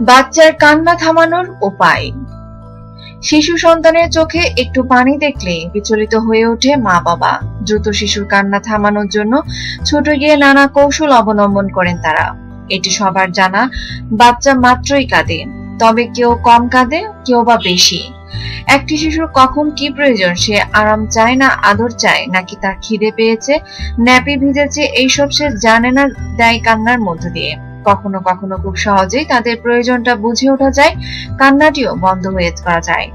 বাচ্চার কান্না থামানোর উপায়। শিশু সন্তানের চোখে একটু পানি দেখলে বিচলিত হয়ে ওঠে মা বাবা দ্রুত শিশুর কান্না থামানোর জন্য ছোট গিয়ে নানা কৌশল অবলম্বন করেন তারা। এটি সবার জানা, বাচ্চা মাত্রই কাঁদে। তবে কেউ কম কাঁদে, কেউ বা বেশি। একটি শিশুর কখন কি প্রয়োজন, সে আরাম চায় না, আদর চায়, নাকি তার খিদে পেয়েছে, ন্যাপি ভিজেছে, এইসব সে জানে না, দেয় কান্নার মধ্য দিয়ে। কখনো কখনো খুব সহজেই তাদের প্রয়োজনটা বুঝে ওঠা যায়, কান্নাটিও বন্ধ হয়ে করা যায়।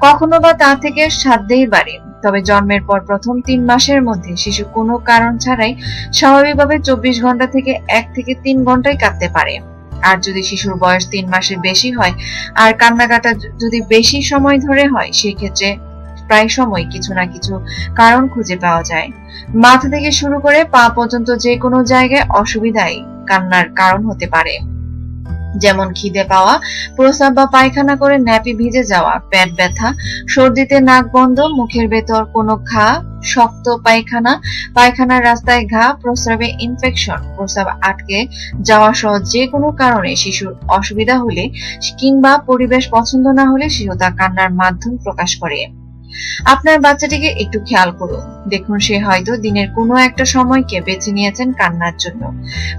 কখনো বা তা থেকে সাধ্যেই বাড়ে, তবে জন্মের পর প্রথম তিন মাসের মধ্যে শিশু কোনো কারণ ছাড়াই স্বাভাবিকভাবে চব্বিশ ঘণ্টা থেকে এক থেকে তিন ঘন্টায় কাঁদতে পারে। আর যদি শিশুর বয়স তিন মাসের বেশি হয়, আর কান্নাকাটা যদি বেশি সময় ধরে হয়, সেক্ষেত্রে প্রায় সময় কিছু না কিছু কারণ খুঁজে পাওয়া যায়। মাথা থেকে শুরু করে পা পর্যন্ত যে কোনো জায়গায় অসুবিধাই কান্নার কারণ হতে পারে। যেমন খিদে পাওয়া, প্রস্রাব বা পায়খানা করে ন্যাপি ভিজে যাওয়া, পেট ব্যথা, সর্দিতে নাক বন্ধ, মুখের ভেতর কোনো ঘা, শক্ত পায়খানা, পায়খানার রাস্তায় ঘা, প্রস্রাবে ইনফেকশন প্রস্রাব আটকে যাওয়া সহ যে কোনো কারণে শিশুর অসুবিধা হলে কিংবা পরিবেশ পছন্দ না হলে শিশু তা কান্নার মাধ্যম প্রকাশ করে। আপনার বাচ্চাটিকে একটু খেয়াল করুন। দেখুন, সে হয়তো দিনের কোনো একটা সময়কে বেছে নিয়েছেন কান্নার জন্য।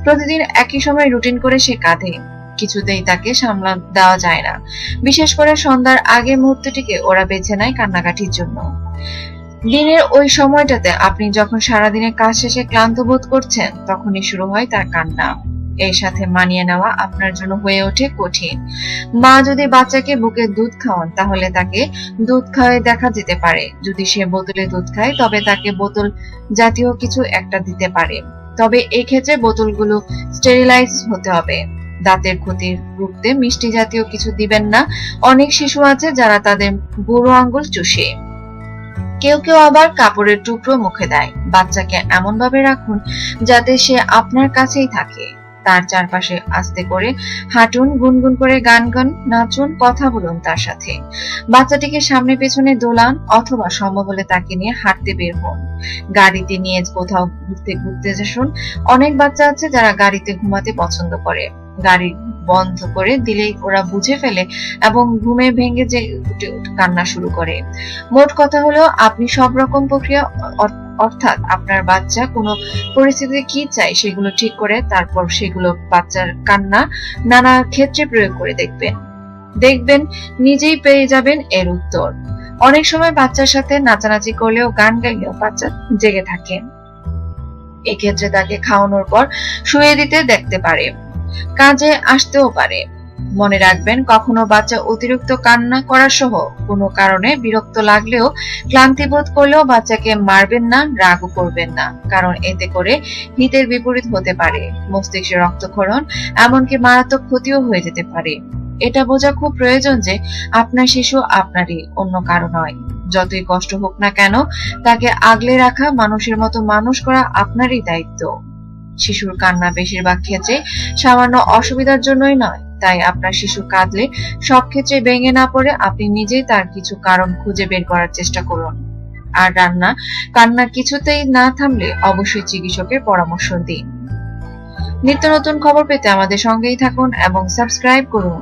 প্রতিদিন একই সময় রুটিন করে সে কাঁধে কিছুতেই তাকে সামলা দেওয়া যায় না। বিশেষ করে সন্ধ্যার আগে মুহূর্তটিকে ওরা বেছে নেয় কান্নাকাটির জন্য। দিনের ওই সময়টাতে আপনি যখন সারাদিনের কাজ শেষে ক্লান্ত বোধ করছেন, তখনই শুরু হয় তার কান্না। এর সাথে মানিয়ে নেওয়া আপনার জন্য হয়ে ওঠে কঠিন। মা যদি বাচ্চাকে বুকে দুধ খাওয়ান, তাহলে তাকে দুধ খাওয়াই দেখা যেতে পারে। যদি সে বোতলে দুধ খায়, তবে তাকে বোতল জাতীয় কিছু একটা দিতে পারে। তবে এক্ষেত্রে বোতলগুলো স্টেরিলাইজ হতে হবে। দাঁতের ক্ষতির রুখতে মিষ্টি জাতীয় কিছু দিবেন না। অনেক শিশু আছে যারা তাদের বুড়ো আঙ্গুল চুষে। কেউ কেউ আবার কাপড়ের টুকরো মুখে দেয়। বাচ্চাকে এমন ভাবে রাখুন যাতে সে আপনার কাছেই থাকে। তার চারপাশে আস্তে করে হাঁটুন, গুনগুন করে গান গান, নাচুন, কথা বলুন তার সাথে। বাচ্চাটিকে সামনে পেছনে দোলান অথবা সম্ভব হলে তাকে নিয়ে হাঁটতে বের হন। গাড়িতে নিয়ে কোথাও ঘুরতে ঘুরতে যাসুন অনেক বাচ্চা আছে যারা গাড়িতে ঘুমাতে পছন্দ করে। গাড়ি বন্ধ করে দিলেই ওরা বুঝে ফেলে এবং ঘুমে ভেঙে যে কান্না শুরু করে। মোট কথা হলো, আপনি সব রকম প্রক্রিয়া অর্থাৎ আপনার বাচ্চা কোনো পরিস্থিতিতে কি চায় সেগুলো ঠিক করে তারপর সেগুলো বাচ্চার কান্না নানা ক্ষেত্রে প্রয়োগ করে দেখবেন। দেখবেন নিজেই পেয়ে যাবেন এর উত্তর। অনেক সময় বাচ্চার সাথে নাচানাচি করলেও গান গাইলেও বাচ্চা জেগে থাকে। এক্ষেত্রে তাকে খাওয়ানোর পর শুয়ে দিতে দেখতে পারে, কাজে আসতেও পারে। মনে রাখবেন, কখনো বাচ্চা অতিরিক্ত কান্না করা সহ কোনো কারণে বিরক্ত লাগলেও ক্লান্তি বোধ করলেও বাচ্চাকে মারবেন না, রাগও করবেন না। কারণ এতে করে হিতের বিপরীত হতে পারে, মস্তিষ্কে রক্তক্ষরণ, এমনকি মারাত্মক ক্ষতিও হয়ে যেতে পারে। এটা বোঝা খুব প্রয়োজন যে আপনার শিশু আপনারই, অন্য কারও নয়। যতই কষ্ট হোক না কেন, তাকে আগলে রাখা মানুষের মতো মানুষ করা আপনারই দায়িত্ব। শিশুর কান্না বেশিরভাগ ক্ষেত্রে সামান্য অসুবিধার জন্যই নয় তাই আপনার শিশু কাঁদলে সব ক্ষেত্রে ভেঙে না পড়ে আপনি নিজেই তার কিছু কারণ খুঁজে বের করার চেষ্টা করুন। আর রান্না কান্না কিছুতেই না থামলে অবশ্যই চিকিৎসকের পরামর্শ দিন। নিত্য নতুন খবর পেতে আমাদের সঙ্গেই থাকুন এবং সাবস্ক্রাইব করুন।